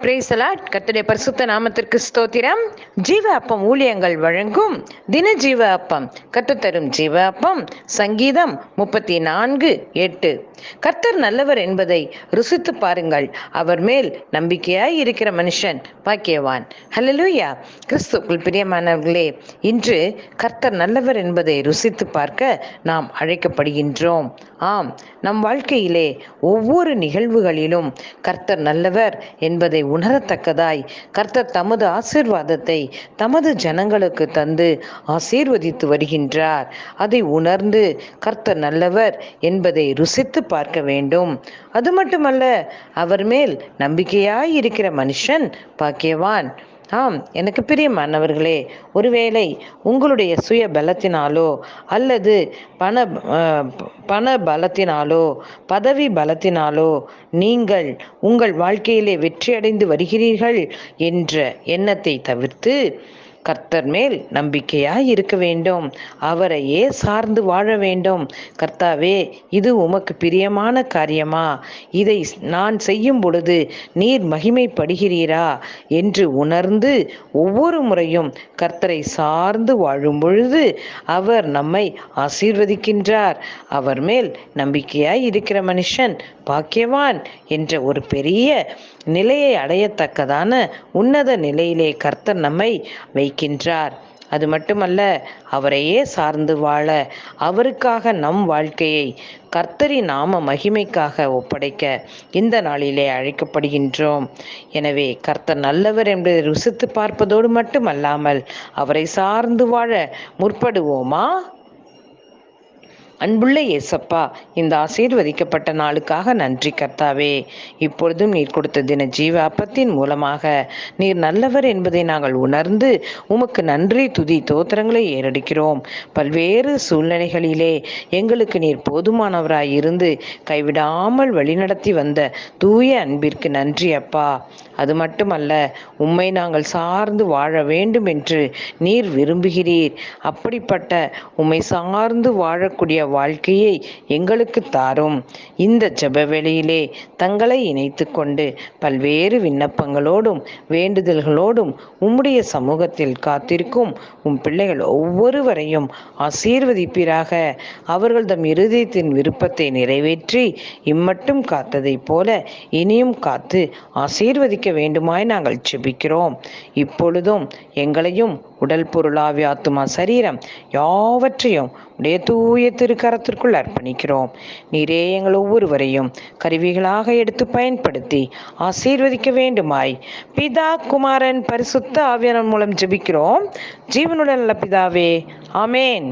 பிரேசலாட் கத்துடைய பரிசுத்த நாமத்திற்கு ஸ்தோத்திரம். ஜீவ அப்பம் ஊழியங்கள் வழங்கும் தின ஜீவ அப்பம் கத்து தரும் ஜீவ அப்பம் சங்கீதம் முப்பத்தி நான்கு எட்டு. கர்த்தர் நல்லவர் என்பதை ருசித்து பாருங்கள். அவர் மேல் நம்பிக்கையாய் இருக்கிற மனுஷன் பாக்கியவான். ஹலலூயா கிறிஸ்துக்குள் பிரியமானவர்களே இன்று கர்த்தர் நல்லவர் என்பதை ருசித்து பார்க்க நாம் அழைக்கப்படுகின்றோம். ஆம் நம் வாழ்க்கையிலே ஒவ்வொரு நிகழ்வுகளிலும் கர்த்தர் நல்லவர் என்பதை உணரத்தக்கதாய். கர்த்தர் தமது ஆசிர்வாதத்தை தமது ஜனங்களுக்கு தந்து ஆசீர்வதித்து வருகின்றார். அதை உணர்ந்து கர்த்தர் நல்லவர் என்பதை ருசித்து பார்க்க வேண்டும். அது மட்டுமல்ல அவர் மேல் நம்பிக்கையாய் இருக்கிற மனுஷன் பாக்கியவான். ஆம் எனக்கு பிரியமானவர்களே ஒருவேளை உங்களுடைய சுய பலத்தினாலோ அல்லது பண பண பலத்தினாலோ பதவி பலத்தினாலோ நீங்கள் உங்கள் வாழ்க்கையிலே வெற்றியடைந்து வருகிறீர்கள் என்ற எண்ணத்தை தவிர்த்து கர்த்தர் மேல் நம்பிக்கையாய் இருக்க வேண்டும். அவரையே சார்ந்து வாழ வேண்டும். கர்த்தாவே இது உமக்கு பிரியமான காரியமா? இதை நான் செய்யும் பொழுது நீர் மகிமைப்படுகிறீரா? என்று உணர்ந்து ஒவ்வொரு முறையும் கர்த்தரை சார்ந்து வாழும் பொழுது அவர் நம்மை ஆசீர்வதிக்கின்றார். அவர் மேல் நம்பிக்கையாய் இருக்கிற மனுஷன் பாக்கியவான் என்ற ஒரு பெரிய நிலையை அடையத்தக்கதான உன்னத நிலையிலே கர்த்தர் நம்மை வைக்கின்றார். அது மட்டுமல்ல அவரையே சார்ந்து வாழ அவருக்காக நம் வாழ்க்கையை கர்த்தரி நாம மகிமைக்காக ஒப்படைக்க இந்த நாளிலே அழைக்கப்படுகின்றோம். எனவே கர்த்தர் நல்லவர் என்பதை ருசித்து பார்ப்பதோடு மட்டுமல்லாமல் அவரை சார்ந்து வாழ முற்படுவோமா? அன்புள்ள இயேசப்பா இந்த ஆசீர்வதிக்கப்பட்ட நாளுக்காக நன்றி கர்த்தாவே. இப்பொழுதும் நீர் கொடுத்த தின ஜீவ அப்பத்தின் மூலமாக நீர் நல்லவர் என்பதை நாங்கள் உணர்ந்து உமக்கு நன்றி துதி தோத்திரங்களை ஏறடிக்கிறோம். பல்வேறு சூழ்நிலைகளிலே எங்களுக்கு நீர் போதுமானவராய் இருந்து கைவிடாமல் வழிநடத்தி வந்த தூய அன்பிற்கு நன்றி அப்பா. அது மட்டுமல்ல உம்மை நாங்கள் சார்ந்து வாழ வேண்டும் என்று நீர் விரும்புகிறீர். அப்படிப்பட்ட உம்மை சார்ந்து வாழக்கூடிய வாழ்க்கையை எங்களுக்கு தாரும். இந்த ஜபவெளியிலே தங்களை இணைத்து கொண்டு பல்வேறு விண்ணப்பங்களோடும் வேண்டுதல்களோடும் உம்முடைய சமூகத்தில் காத்திருக்கும் உம் பிள்ளைகள் ஒவ்வொருவரையும் ஆசீர்வதிப்பீராக. அவர்கள் தம் இருதயத்தின் விருப்பத்தை நிறைவேற்றி இம்மட்டும் காத்ததைப் போல இனியும் காத்து ஆசீர்வதிக்க வேண்டுமாய் நாங்கள் செபிக்கிறோம் இப்பொழுதும் எங்களையும் உடல் பொருளாவி ஆத்துமா சரீரம் யாவற்றையும் உடைய தூய திருக்கரத்திற்குள் அர்ப்பணிக்கிறோம். நீரே எங்கள் ஒவ்வொருவரையும் கருவிகளாக எடுத்து பயன்படுத்தி ஆசீர்வதிக்க வேண்டுமாய். பிதா குமாரன் பரிசுத்த ஆவியனன் மூலம் ஜெபிக்கிறோம். ஜீவனுடன் நல்ல பிதாவே ஆமேன்.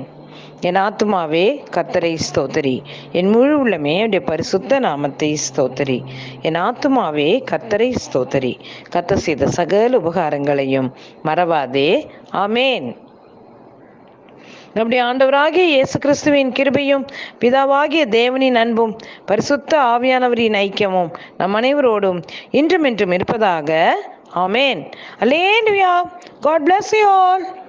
என் ஆத்துமாவே கத்தரை ஸ்தோத்தரி. என் முழு உள்ளமே அவருடைய பரிசுத்த நாமத்தை ஸ்தோத்தரி. என் ஆத்துமாவே கத்தரை ஸ்தோத்தரி. கத்த செய்த சகல உபகாரங்களையும் மறவாதே. ஆமேன். நம்முடைய ஆண்டவராகிய இயேசு கிறிஸ்துவின் கிருபையும் பிதாவாகிய தேவனின் அன்பும் பரிசுத்த ஆவியானவரின் ஐக்கியமும் நம் அனைவரோடும் இன்றும் இன்றும் இருப்பதாக. ஆமேன். அலேண்டுயா காட் பிளஸ் யூ ஆல்